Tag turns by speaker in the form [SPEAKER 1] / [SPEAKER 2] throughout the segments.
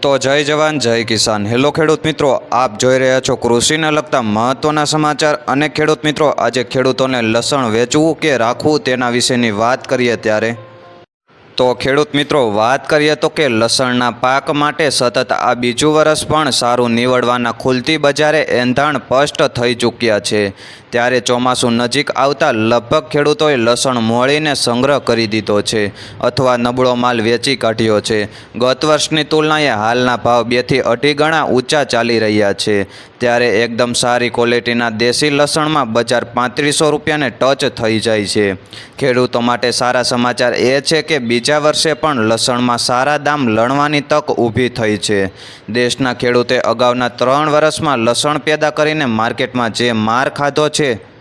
[SPEAKER 1] તો જય જવાન, જય કિસાન. હેલો ખેડૂત મિત્રો, આપ જોઈ રહ્યા છો કૃષિને લગતા મહત્ત્વના સમાચાર અને ખેડૂત મિત્રો, આજે ખેડૂતોને લસણ વેચવું કે રાખવું તેના વિશેની વાત કરીએ ત્યારે તો ખેડૂત મિત્રો, વાત કરીએ તો કે લસણના પાક માટે સતત આ બીજું વર્ષ પણ સારું નીવડવાના ખુલતી બજારે એંધાણ સ્પષ્ટ થઈ ચૂક્યા છે. ત્યારે ચોમાસું નજીક આવતા લગભગ ખેડૂતોએ લસણ મોળીને સંગ્રહ કરી દીધો છે અથવા નબળો માલ વેચી કાઢ્યો છે. ગત વર્ષની તુલનાએ હાલના ભાવ બેથી અઢી ગણા ઊંચા ચાલી રહ્યા છે. ત્યારે એકદમ સારી ક્વોલિટીના દેશી લસણમાં બજાર પાંત્રીસો રૂપિયાને ટચ થઈ જાય છે. ખેડૂતો માટે સારા સમાચાર એ છે કે બીજા વર્ષે પણ લસણમાં સારા દામ લણવાની તક ઊભી થઈ છે. દેશના ખેડૂતે અગાઉના ત્રણ વર્ષમાં લસણ પેદા કરીને માર્કેટમાં જે માર ખાધો છે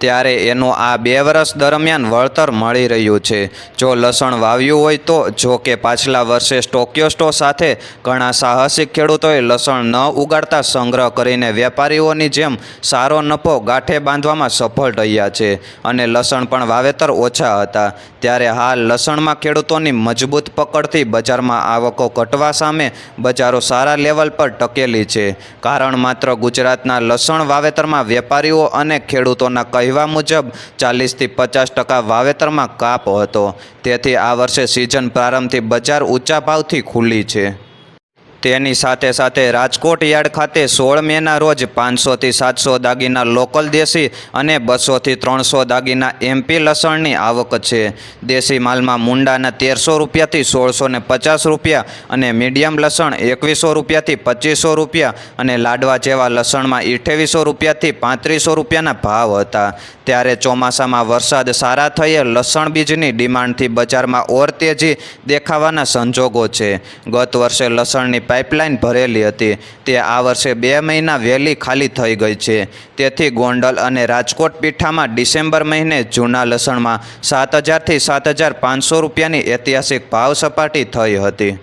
[SPEAKER 1] ત્યારે એનું આ બે વર્ષ દરમિયાન વળતર મળી રહ્યું છે. જો લસણ વાવ્યું હોય તો, જો કે પાછલા વર્ષે સ્ટોક્યોસ્ટો સાથે ઘણા સાહસિક ખેડૂતોએ લસણ ન ઉગાડતા સંગ્રહ કરીને વેપારીઓની જેમ સારો નફો ગાંઠે બાંધવામાં સફળ રહ્યા છે અને લસણ પણ વાવેતર ઓછા હતા. ત્યારે હાલ લસણમાં ખેડૂતોની મજબૂત પકડથી બજારમાં આવકો ઘટવા સામે બજારો સારા લેવલ પર ટકેલી છે. કારણ માત્ર ગુજરાતના લસણ વાવેતરમાં વેપારીઓ અને ખેડૂતોના કહેવા મુજબ, ચાલીસથી પચાસ ટકા વાવેતરમાં કાપ હતો. તેથી આ વર્ષે સિઝન પ્રારંભથી બજાર ઊંચા ભાવથી ખુલ્લી છે. તેની સાથે સાથે રાજકોટ યાર્ડ ખાતે સોળ મેના રોજ પાંચસોથી સાતસો દાગીના લોકલ દેશી અને બસોથી ત્રણસો દાગીના એમપી લસણની આવક છે. દેશી માલમાં મુંડાના તેરસો રૂપિયાથી સોળસો પચાસ રૂપિયા અને મીડિયમ લસણ એકવીસો રૂપિયાથી પચીસો રૂપિયા અને લાડવા જેવા લસણમાં અઠ્યાવીસો રૂપિયાથી પાંત્રીસો રૂપિયાના ભાવ હતા. ત્યારે ચોમાસામાં વરસાદ સારા થયે લસણ બીજની ડિમાન્ડથી બજારમાં ઓર તેજી દેખાવાના સંજોગો છે. ગત વર્ષે લસણની પાઇપલાઇન ભરેલી હતી. તે આ વર્ષે બે મહિના વહેલી ખાલી થઈ ગઈ છે. તેથી ગોંડલ અને રાજકોટ પીઠામાં ડિસેમ્બર મહિને જૂના લસણમાં સાત હજારથી સાત હજાર પાંચસો રૂપિયાની ઐતિહાસિક ભાવ સપાટી થઈ હતી.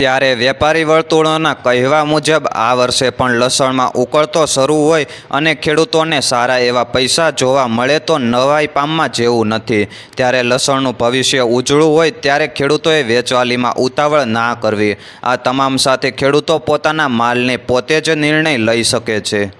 [SPEAKER 1] ત્યારે વેપારી વર્તુળોના કહેવા મુજબ આ વર્ષે પણ લસણમાં ઉકળતો શરૂ હોય અને ખેડૂતોને સારા એવા પૈસા જોવા મળે તો નવાઈ પામવા જેવું નથી. ત્યારે લસણનું ભવિષ્ય ઉજળું હોય ત્યારે ખેડૂતોએ વેચવાલીમાં ઉતાવળ ના કરવી. આ તમામ સાથે ખેડૂતો પોતાના માલને પોતે જ નિર્ણય લઈ શકે છે.